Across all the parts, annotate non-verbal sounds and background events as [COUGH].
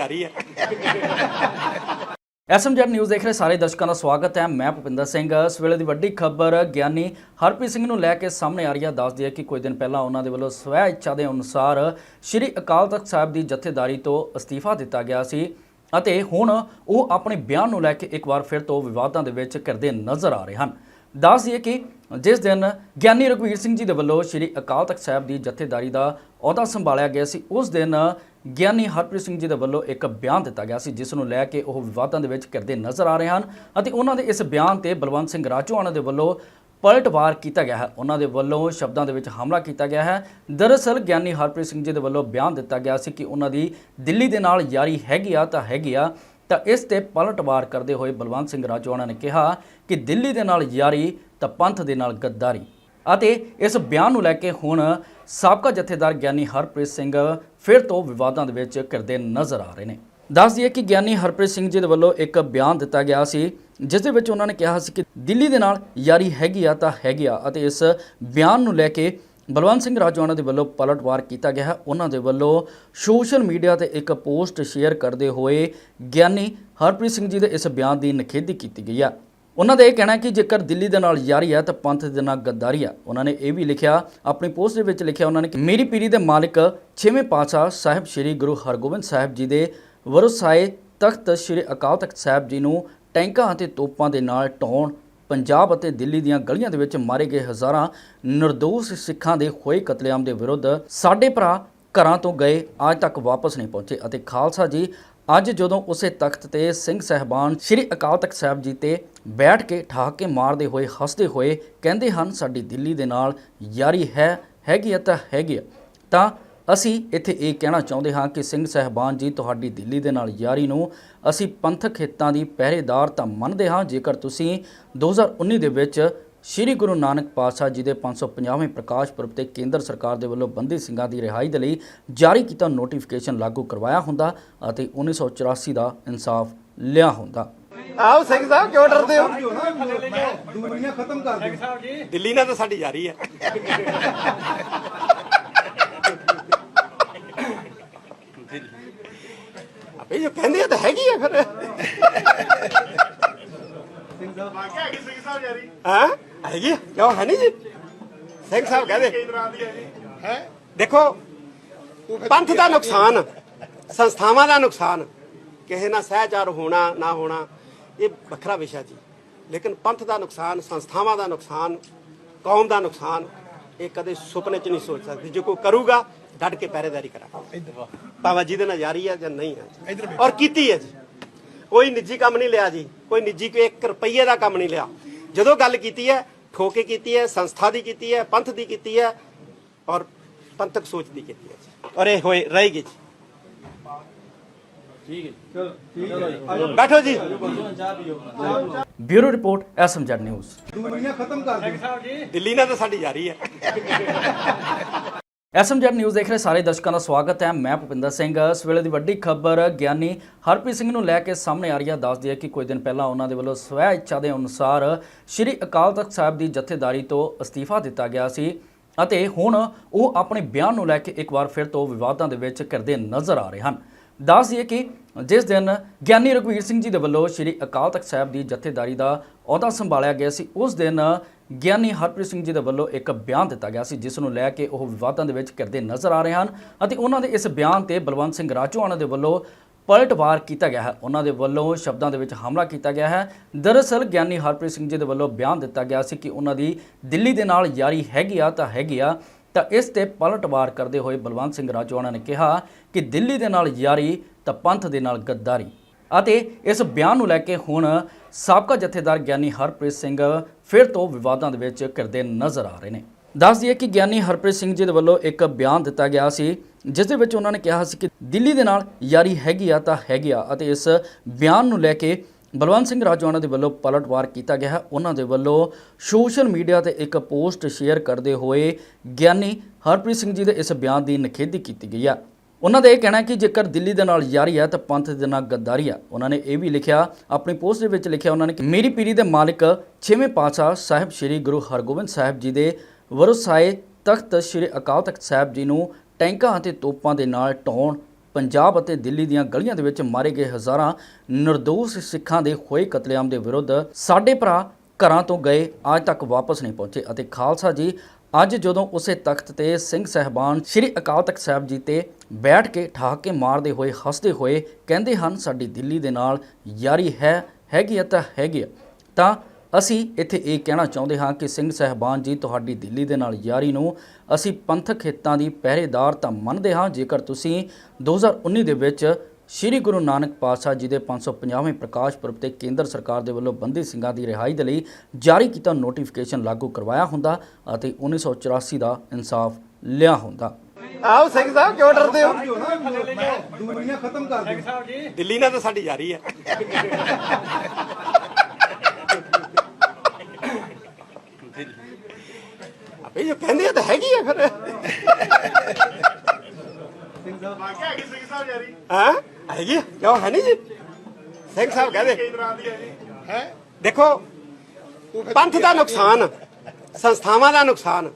ਜਾਰੀ ਹੈ। SMZ news ਦੇਖ ਰਹੇ ਸਾਰੇ ਦਰਸ਼ਕਾਂ ਦਾ ਸਵਾਗਤ ਹੈ। ਮੈਂ ਭੁਪਿੰਦਰ ਸਿੰਘ। ਇਸ ਵੇਲੇ ਦੀ ਵੱਡੀ ਖਬਰ ਗਿਆਨੀ ਹਰਪ੍ਰੀਤ ਸਿੰਘ ਨੂੰ ਲੈ ਕੇ ਸਾਹਮਣੇ ਆ ਰਹੀ ਹੈ। ਦੱਸਦੀ ਹੈ ਕਿ ਕੁਝ ਦਿਨ ਪਹਿਲਾਂ ਉਹਨਾਂ ਦੇ ਵੱਲੋਂ ਸਵੈ ਇੱਛਾ ਦੇ ਅਨੁਸਾਰ ਸ੍ਰੀ ਅਕਾਲ ਤਖਤ ਸਾਹਿਬ ਦੀ ਜਥੇਦਾਰੀ ਤੋਂ ਅਸਤੀਫਾ ਦਿੱਤਾ ਗਿਆ ਸੀ ਅਤੇ ਹੁਣ ਉਹ ਆਪਣੇ ਬਿਆਨ ਨੂੰ ਲੈ ਕੇ ਇੱਕ ਵਾਰ ਫਿਰ ਤੋਂ ਵਿਵਾਦਾਂ ਦੇ ਵਿੱਚ ਘਿਰਦੇ ਨਜ਼ਰ ਆ ਰਹੇ ਹਨ। ਦੱਸ ਦਈਏ ਕਿ ਜਿਸ ਦਿਨ ਗਿਆਨੀ ਰਘਵੀਰ ਸਿੰਘ ਜੀ ਦੇ ਵੱਲੋਂ ਸ੍ਰੀ ਅਕਾਲ ਤਖਤ ਸਾਹਿਬ ਦੀ ਜਥੇਦਾਰੀ ਦਾ ਅਹੁਦਾ ਸੰਭਾਲਿਆ ਗਿਆ ਸੀ, ਉਸ ਦਿਨ ਗਿਆਨੀ ਹਰਪ੍ਰੀਤ ਸਿੰਘ ਜੀ ਦੇ ਵੱਲੋਂ ਇੱਕ ਬਿਆਨ ਦਿੱਤਾ ਗਿਆ ਸੀ, ਜਿਸ ਨੂੰ ਲੈ ਕੇ ਉਹ ਵਿਵਾਦਾਂ ਦੇ ਵਿੱਚ ਘਿਰਦੇ ਨਜ਼ਰ ਆ ਰਹੇ ਹਨ ਅਤੇ ਉਹਨਾਂ ਦੇ ਇਸ ਬਿਆਨ ਤੇ ਬਲਵੰਤ ਸਿੰਘ ਰਾਜੋਆਣਾ ਦੇ ਵੱਲੋਂ ਪਲਟਵਾਰ ਕੀਤਾ ਗਿਆ ਹੈ। ਉਹਨਾਂ ਦੇ ਵੱਲੋਂ ਸ਼ਬਦਾਂ ਦੇ ਵਿੱਚ ਹਮਲਾ ਕੀਤਾ ਗਿਆ ਹੈ। ਦਰਅਸਲ ਗਿਆਨੀ ਹਰਪ੍ਰੀਤ ਸਿੰਘ ਜੀ ਦੇ ਵੱਲੋਂ ਬਿਆਨ ਦਿੱਤਾ ਗਿਆ ਸੀ ਕਿ ਉਹਨਾਂ ਦੀ ਦਿੱਲੀ ਦੇ ਨਾਲ ਯਾਰੀ ਹੈਗੀ ਆ ਤਾਂ ਹੈਗੀ ਆ ਤਾਂ ਇਸ ਤੇ ਪਲਟਵਾਰ ਕਰਦੇ ਹੋਏ ਬਲਵੰਤ ਸਿੰਘ ਰਾਜੋਆਣਾ ਨੇ ਕਿਹਾ ਕਿ ਦਿੱਲੀ ਦੇ ਨਾਲ ਯਾਰੀ ਤਾਂ ਪੰਥ ਦੇ ਨਾਲ ਗੱਦਾਰੀ। ਅਤੇ ਇਸ ਬਿਆਨ ਨੂੰ ਲੈ ਕੇ ਹੁਣ ਸਾਬਕਾ ਜਥੇਦਾਰ ਗਿਆਨੀ ਹਰਪ੍ਰੀਤ ਸਿੰਘ ਫਿਰ ਤੋਂ ਵਿਵਾਦਾਂ ਦੇ ਵਿੱਚ ਘਿਰਦੇ ਨਜ਼ਰ ਆ ਰਹੇ ਨੇ। ਦੱਸ ਦਈਏ ਕਿ ਗਿਆਨੀ ਹਰਪ੍ਰੀਤ ਸਿੰਘ ਜੀ ਦੇ ਵੱਲੋਂ ਇੱਕ ਬਿਆਨ ਦਿੱਤਾ ਗਿਆ ਸੀ, ਜਿਸ ਦੇ ਵਿੱਚ ਉਹਨਾਂ ਨੇ ਕਿਹਾ ਸੀ ਕਿ ਦਿੱਲੀ ਦੇ ਨਾਲ ਯਾਰੀ ਹੈਗੀ ਆ ਤਾਂ ਹੈਗੀ ਆ ਅਤੇ ਇਸ ਬਿਆਨ ਨੂੰ ਲੈ ਕੇ ਬਲਵੰਤ ਸਿੰਘ ਰਾਜੋਆਣਾ ਦੇ ਵੱਲੋਂ ਪਲਟਵਾਰ ਕੀਤਾ ਗਿਆ ਹੈ। ਉਹਨਾਂ ਦੇ ਵੱਲੋਂ ਸੋਸ਼ਲ ਮੀਡੀਆ ਤੇ ਇੱਕ ਪੋਸਟ ਸ਼ੇਅਰ ਕਰਦੇ ਹੋਏ ਗਿਆਨੀ ਹਰਪ੍ਰੀਤ ਸਿੰਘ ਜੀ ਦੇ ਇਸ ਬਿਆਨ ਦੀ ਨਿਖੇਧੀ ਕੀਤੀ ਗਈ ਹੈ ਉਹਨਾਂ ਦਾ ਇਹ ਕਹਿਣਾ ਹੈ ਕਿ ਜੇਕਰ ਦਿੱਲੀ ਦੇ ਨਾਲ ਯਾਰੀ ਹੈ ਤਾਂ ਪੰਥ ਦੇ ਨਾਲ ਗੱਦਾਰੀ ਹੈ ਉਹਨਾਂ ਨੇ ਇਹ ਵੀ ਲਿਖਿਆ, ਆਪਣੀ ਪੋਸਟ ਦੇ ਵਿੱਚ ਲਿਖਿਆ ਉਹਨਾਂ ਨੇ ਕਿ ਮੇਰੀ ਪੀਰੀ ਦੇ ਮਾਲਕ ਛੇਵੇਂ ਪਾਤਸ਼ਾਹ ਸਾਹਿਬ ਸ੍ਰੀ ਗੁਰੂ ਹਰਗੋਬਿੰਦ ਸਾਹਿਬ ਜੀ ਦੇ ਵਰਸਾਏ ਤਖਤ ਸ੍ਰੀ ਅਕਾਲ ਤਖਤ ਸਾਹਿਬ ਜੀ ਨੂੰ ਟੈਂਕਾਂ ਅਤੇ ਤੋਪਾਂ ਦੇ ਨਾਲ ਢਾਉਣ ਪੰਜਾਬ ਅਤੇ ਦਿੱਲੀ ਦੀਆਂ ਗਲੀਆਂ ਦੇ ਵਿੱਚ ਮਾਰੇ ਗਏ ਹਜ਼ਾਰਾਂ ਨਿਰਦੋਸ਼ ਸਿੱਖਾਂ ਦੇ ਹੋਏ ਕਤਲੇਆਮ ਦੇ ਵਿਰੁੱਧ ਸਾਡੇ ਭਰਾ ਘਰਾਂ ਤੋਂ ਗਏ, ਅੱਜ ਤੱਕ ਵਾਪਸ ਨਹੀਂ ਪਹੁੰਚੇ ਅਤੇ ਖਾਲਸਾ ਜੀ, ਅੱਜ ਜਦੋਂ ਉਸੇ ਤਖਤ ਤੇ ਸਿੰਘ ਸਹਿਬਾਨ ਸ੍ਰੀ ਅਕਾਲ ਤਖਤ ਸਾਹਿਬ ਜੀ ਤੇ ਬੈਠ ਕੇ ਠਾਕੇ ਮਾਰਦੇ ਹੋਏ, ਹੱਸਦੇ ਹੋਏ ਕਹਿੰਦੇ ਹਨ, ਸਾਡੀ ਦਿੱਲੀ ਦੇ ਨਾਲ ਯਾਰੀ ਹੈ, ਹੈਗੀ ਹੈ ਤਾਂ ਹੈਗੀ ਹੈ। ਤਾਂ ਅਸੀਂ ਇੱਥੇ ਇਹ ਕਹਿਣਾ ਚਾਹੁੰਦੇ ਹਾਂ ਕਿ ਸਿੰਘ ਸਹਿਬਾਨ ਜੀ ਤੁਹਾਡੀ ਦਿੱਲੀ ਦੇ ਨਾਲ ਯਾਰੀ ਨੂੰ ਅਸੀਂ ਪੰਥਕ ਹਿੱਤਾਂ ਦੀ ਪਹਿਰੇਦਾਰ ਤਾਂ ਮੰਨਦੇ ਹਾਂ ਜੇਕਰ ਤੁਸੀਂ 2019 ਦੇ ਵਿੱਚ ਸ੍ਰੀ ਗੁਰੂ ਨਾਨਕ ਪਾਤਸ਼ਾਹ ਜੀ ਦੇ 550ਵੇਂ ਪ੍ਰਕਾਸ਼ ਪੁਰਬ ਤੇ ਕੇਂਦਰ ਸਰਕਾਰ ਦੇ ਵੱਲੋਂ ਬੰਦੀ ਸਿੰਘਾਂ ਦੀ ਰਿਹਾਈ ਦੇ ਲਈ ਜਾਰੀ ਕੀਤਾ ਨੋਟੀਫਿਕੇਸ਼ਨ ਲਾਗੂ ਕਰਵਾਇਆ ਹੁੰਦਾ ਅਤੇ 1984 ਦਾ ਇਨਸਾਫ ਲਿਆ ਹੁੰਦਾ। ਆਓ ਸਿੰਘ ਸਾਹਿਬ ਕਿਉਂ ਡਰਦੇ ਹੋ? ਦੂਰੀਆਂ ਖਤਮ ਕਰ ਦਿਓ ਦਿੱਲੀ ਨਾਲ ਤਾਂ ਸਾਡੀ ਜਾਰੀ ਹੈ। ਆਪੇ ਜੋ ਕਹਿੰਦੇ ਆ ਤਾਂ ਹੈਗੀ ਆ ਫਿਰ। ਹਾਂ? ਹੈਗੀ ਆ? ਕਿਉਂ? ਹੈ ਨਹੀਂ ਜੀ। ਸਿੰਘ ਸਾਹਿਬ ਕਹਦੇ। ਦੇਖੋ ਪੰਥ ਦਾ ਨੁਕਸਾਨ ਸੰਸਥਾਵਾਂ ਦਾ ਨੁਕਸਾਨ। ਕਿਸੇ ਨਾਲ ਸਹਿਚਾਰ ਹੋਣਾ ਨਾ ਹੋਣਾ ਇਹ ਵੱਖਰਾ ਵਿਸ਼ਾ ਜੀ। ਲੇਕਿਨ ਪੰਥ ਦਾ ਨੁਕਸਾਨ ਸੰਸਥਾਵਾਂ ਦਾ ਨੁਕਸਾਨ ਕੌਮ ਦਾ ਨੁਕਸਾਨ ਇਹ ਕਦੇ ਸੁਪਨੇ 'ਚ ਨਹੀਂ ਸੋਚ ਸਕਦੀ। ਜੇ ਕੋਈ ਕਰੂਗਾ ਡਟ ਕੇ ਪਹਿਰੇਦਾਰੀ ਕਰਾਂ। ਭਾਵੇਂ ਜਿਹਦੇ ਨਾਲ ਜਾਰੀ ਹੈ ਜਾਂ ਨਹੀਂ ਹੈ ਔਰ ਕੀਤੀ ਹੈ ਜੀ। ਕੋਈ ਨਿੱਜੀ ਕੰਮ ਨਹੀਂ ਲਿਆ ਜੀ। ਕੋਈ ਨਿੱਜੀ ਕੋਈ 1 ਰੁਪਈਏ ਦਾ ਕੰਮ ਨਹੀਂ ਲਿਆ। ਜਦੋਂ ਗੱਲ ਕੀਤੀ ਹੈ ਠੋਕੇ ਕੀਤੀ ਹੈ ਸੰਸਥਾ ਦੀ ਕੀਤੀ ਹੈ ਪੰਥ ਦੀ ਕੀਤੀ ਹੈ ਔਰ ਪੰਥਕ ਸੋਚ ਦੀ ਕੀਤੀ ਹੈ ਜੀ। ਔਰ ਇਹ ਹੋਏ ਰਹੇਗੀ ਜੀ। ਬੈਠੋ ਜੀ। Bureau report SMZ News. ਖਤਮ ਕਰ ਦਿੱਲੀ ਨਾਲ ਤਾਂ ਸਾਡੀ ਜਾਰੀ ਹੈ। [LAUGHS] ਐਸਐਮਜੈਡ ਨਿਊਜ਼ ਦੇਖ ਰਹੇ ਸਾਰੇ ਦਰਸ਼ਕਾਂ ਦਾ ਸਵਾਗਤ ਹੈ। ਮੈਂ ਭੁਪਿੰਦਰ ਸਿੰਘ। ਇਸ ਵੇਲੇ ਦੀ ਵੱਡੀ ਖਬਰ ਗਿਆਨੀ ਹਰਪ੍ਰੀਤ ਸਿੰਘ ਨੂੰ ਲੈ ਕੇ ਸਾਹਮਣੇ ਆ ਰਹੀ ਹੈ। ਦੱਸਦੀ ਹੈ ਕਿ ਕੁਝ ਦਿਨ ਪਹਿਲਾਂ ਉਹਨਾਂ ਦੇ ਵੱਲੋਂ ਸਵੈ ਇੱਛਾ ਦੇ ਅਨੁਸਾਰ ਸ੍ਰੀ ਅਕਾਲ ਤਖਤ ਸਾਹਿਬ ਦੀ ਜਥੇਦਾਰੀ ਤੋਂ ਅਸਤੀਫਾ ਦਿੱਤਾ ਗਿਆ ਸੀ ਅਤੇ ਹੁਣ ਉਹ ਆਪਣੇ ਬਿਆਨ ਨੂੰ ਲੈ ਕੇ ਇੱਕ ਵਾਰ ਫਿਰ ਤੋਂ ਵਿਵਾਦਾਂ ਦੇ ਵਿੱਚ ਘਿਰਦੇ ਨਜ਼ਰ ਆ ਰਹੇ ਹਨ। ਦੱਸ ਦਈਏ ਕਿ ਜਿਸ ਦਿਨ ਗਿਆਨੀ ਰਘਵੀਰ ਸਿੰਘ ਜੀ ਦੇ ਵੱਲੋਂ ਸ੍ਰੀ ਅਕਾਲ ਤਖਤ ਸਾਹਿਬ ਦੀ ਜਥੇਦਾਰੀ ਦਾ ਅਹੁਦਾ ਸੰਭਾਲਿਆ ਗਿਆ ਸੀ, ਉਸ ਦਿਨ ਗਿਆਨੀ ਹਰਪ੍ਰੀਤ ਸਿੰਘ ਜੀ ਦੇ ਵੱਲੋਂ ਇੱਕ ਬਿਆਨ ਦਿੱਤਾ ਗਿਆ ਸੀ, ਜਿਸ ਨੂੰ ਲੈ ਕੇ ਉਹ ਵਿਵਾਦਾਂ ਦੇ ਵਿੱਚ ਘਿਰਦੇ ਨਜ਼ਰ ਆ ਰਹੇ ਹਨ ਅਤੇ ਉਹਨਾਂ ਦੇ ਇਸ ਬਿਆਨ ਤੇ ਬਲਵੰਤ ਸਿੰਘ ਰਾਜੋਆਣਾ ਦੇ ਵੱਲੋਂ ਪਲਟਵਾਰ ਕੀਤਾ ਗਿਆ ਹੈ। ਉਹਨਾਂ ਦੇ ਵੱਲੋਂ ਸ਼ਬਦਾਂ ਦੇ ਵਿੱਚ ਹਮਲਾ ਕੀਤਾ ਗਿਆ ਹੈ। ਦਰਅਸਲ, ਗਿਆਨੀ ਹਰਪ੍ਰੀਤ ਸਿੰਘ ਜੀ ਦੇ ਵੱਲੋਂ ਬਿਆਨ ਦਿੱਤਾ ਗਿਆ ਸੀ ਕਿ ਉਹਨਾਂ ਦੀ ਦਿੱਲੀ ਦੇ ਨਾਲ ਯਾਰੀ ਹੈਗੀ ਆ ਤਾਂ ਹੈਗੀ ਆ, ਤਾਂ ਇਸ ਤੇ ਪਲਟਵਾਰ ਕਰਦੇ ਹੋਏ ਬਲਵੰਤ ਸਿੰਘ ਰਾਜੋਆਣਾ ਨੇ ਕਿਹਾ ਕਿ ਦਿੱਲੀ ਦੇ ਨਾਲ ਯਾਰੀ ਤਾਂ ਪੰਥ ਦੇ ਨਾਲ ਗੱਦਾਰੀ। ਅਤੇ ਇਸ ਬਿਆਨ ਨੂੰ ਲੈ ਕੇ ਹੁਣ ਸਾਬਕਾ ਜਥੇਦਾਰ ਗਿਆਨੀ ਹਰਪ੍ਰੀਤ ਸਿੰਘ ਫਿਰ ਤੋਂ ਵਿਵਾਦਾਂ ਦੇ ਵਿੱਚ ਘਿਰਦੇ ਨਜ਼ਰ ਆ ਰਹੇ ਨੇ। ਦੱਸ ਦਈਏ ਕਿ ਗਿਆਨੀ ਹਰਪ੍ਰੀਤ ਸਿੰਘ ਜੀ ਦੇ ਵੱਲੋਂ ਇੱਕ ਬਿਆਨ ਦਿੱਤਾ ਗਿਆ ਸੀ, ਜਿਸ ਦੇ ਵਿੱਚ ਉਹਨਾਂ ਨੇ ਕਿਹਾ ਸੀ ਕਿ ਦਿੱਲੀ ਦੇ ਨਾਲ ਯਾਰੀ ਹੈਗੀ ਆ ਤਾਂ ਹੈਗੀ ਆ ਅਤੇ ਇਸ ਬਿਆਨ ਨੂੰ ਲੈ ਕੇ ਬਲਵੰਤ ਸਿੰਘ ਰਾਜੋਆਣਾ ਦੇ ਵੱਲੋਂ ਪਲਟਵਾਰ ਕੀਤਾ ਗਿਆ ਹੈ। ਉਹਨਾਂ ਦੇ ਵੱਲੋਂ ਸੋਸ਼ਲ ਮੀਡੀਆ ਤੇ ਇੱਕ ਪੋਸਟ ਸ਼ੇਅਰ ਕਰਦੇ ਹੋਏ ਗਿਆਨੀ ਹਰਪ੍ਰੀਤ ਸਿੰਘ ਜੀ ਦੇ ਇਸ ਬਿਆਨ ਦੀ ਨਿਖੇਧੀ ਕੀਤੀ ਗਈ ਹੈ ਉਹਨਾਂ ਦਾ ਇਹ ਕਹਿਣਾ ਕਿ ਜੇਕਰ ਦਿੱਲੀ ਦੇ ਨਾਲ ਯਾਰੀ ਹੈ ਤਾਂ ਪੰਥ ਦੇ ਨਾਲ ਗੱਦਾਰੀ ਹੈ। ਉਹਨਾਂ ਨੇ ਇਹ ਵੀ ਲਿਖਿਆ, ਆਪਣੀ ਪੋਸਟ ਦੇ ਵਿੱਚ ਲਿਖਿਆ ਉਹਨਾਂ ਨੇ ਕਿ ਮੇਰੀ ਪੀਰੀ ਦੇ ਮਾਲਕ ਛੇਵੇਂ ਪਾਤਸ਼ਾਹ ਸਾਹਿਬ ਸ੍ਰੀ ਗੁਰੂ ਹਰਗੋਬਿੰਦ ਸਾਹਿਬ ਜੀ ਦੇ ਵਰਸਾਏ ਤਖਤ ਸ੍ਰੀ ਅਕਾਲ ਤਖਤ ਸਾਹਿਬ ਜੀ ਨੂੰ ਟੈਂਕਾਂ ਅਤੇ ਤੋਪਾਂ ਦੇ ਨਾਲ ਢਾਉਣ ਪੰਜਾਬ ਅਤੇ ਦਿੱਲੀ ਦੀਆਂ ਗਲੀਆਂ ਦੇ ਵਿੱਚ ਮਾਰੇ ਗਏ ਹਜ਼ਾਰਾਂ ਨਿਰਦੋਸ਼ ਸਿੱਖਾਂ ਦੇ ਹੋਏ ਕਤਲੇਆਮ ਦੇ ਵਿਰੁੱਧ ਸਾਡੇ ਭਰਾ ਘਰਾਂ ਤੋਂ ਗਏ, ਅੱਜ ਤੱਕ ਵਾਪਸ ਨਹੀਂ ਪਹੁੰਚੇ ਅਤੇ ਖਾਲਸਾ ਜੀ ਅੱਜ ਜਦੋਂ ਉਸੇ ਤਖਤ ਤੇ ਸਿੰਘ ਸਹਿਬਾਨ ਸ੍ਰੀ ਅਕਾਲ ਤਖਤ ਸਾਹਿਬ ਜੀ ਤੇ ਬੈਠ ਕੇ ਠਾਕੇ ਮਾਰਦੇ ਹੋਏ, ਹੱਸਦੇ ਹੋਏ ਕਹਿੰਦੇ ਹਨ, ਸਾਡੀ ਦਿੱਲੀ ਦੇ ਨਾਲ ਯਾਰੀ ਹੈ, ਹੈਗੀ ਆ ਤਾਂ ਹੈਗੀ ਆ। ਤਾਂ ਅਸੀਂ ਇੱਥੇ ਇਹ ਕਹਿਣਾ ਚਾਹੁੰਦੇ ਹਾਂ ਕਿ ਸਿੰਘ ਸਹਿਬਾਨ ਜੀ, ਤੁਹਾਡੀ ਦਿੱਲੀ ਦੇ ਨਾਲ ਯਾਰੀ ਨੂੰ ਅਸੀਂ ਪੰਥਕ ਹਿੱਤਾਂ ਦੀ ਪਹਿਰੇਦਾਰ ਤਾਂ ਮੰਨਦੇ ਹਾਂ। ਜੇਕਰ ਤੁਸੀਂ 2019 ਦੇ ਵਿੱਚ ਸ੍ਰੀ ਗੁਰੂ ਨਾਨਕ ਪਾਤਸ਼ਾਹ ਜੀ ਦੇ 550ਵੇਂ ਪ੍ਰਕਾਸ਼ ਪੁਰਬ ਤੇ ਕੇਂਦਰ ਸਰਕਾਰ ਦੇ ਵੱਲੋਂ ਬੰਦੀ ਸਿੰਘਾਂ ਦੀ ਰਿਹਾਈ ਦੇ ਲਈ ਜਾਰੀ ਕੀਤਾ ਨੋਟੀਫਿਕੇਸ਼ਨ ਲਾਗੂ ਕਰਵਾਇਆ ਹੁੰਦਾ ਅਤੇ 1984 ਦਾ ਇਨਸਾਫ ਲਿਆ ਹੁੰਦਾ। ਆਓ ਸਿੰਘ ਸਾਹਿਬ ਕਿਉਂ ਡਰਦੇ ਹੋ? ਦੂਰੀਆਂ ਖਤਮ ਕਰ ਦਿਓ। ਦਿੱਲੀ ਨਾਲ ਤਾਂ ਸਾਡੀ ਯਾਰੀ ਹੈ। ਆਪੇ ਜੋ ਕਹਿੰਦੇ ਆ ਤਾਂ ਹੈਗੀ ਆ ਫਿਰ। ਹਾਂ? ਹੈਗੀ ਆ? ਕਿਉਂ ਹੈ ਨਹੀਂ ਜੀ? ਸਿੰਘ ਸਾਹਿਬ ਕਹਦੇ ਹੈ? ਦੇਖੋ ਪੰਥ ਦਾ ਨੁਕਸਾਨ ਸੰਸਥਾਵਾਂ ਦਾ ਨੁਕਸਾਨ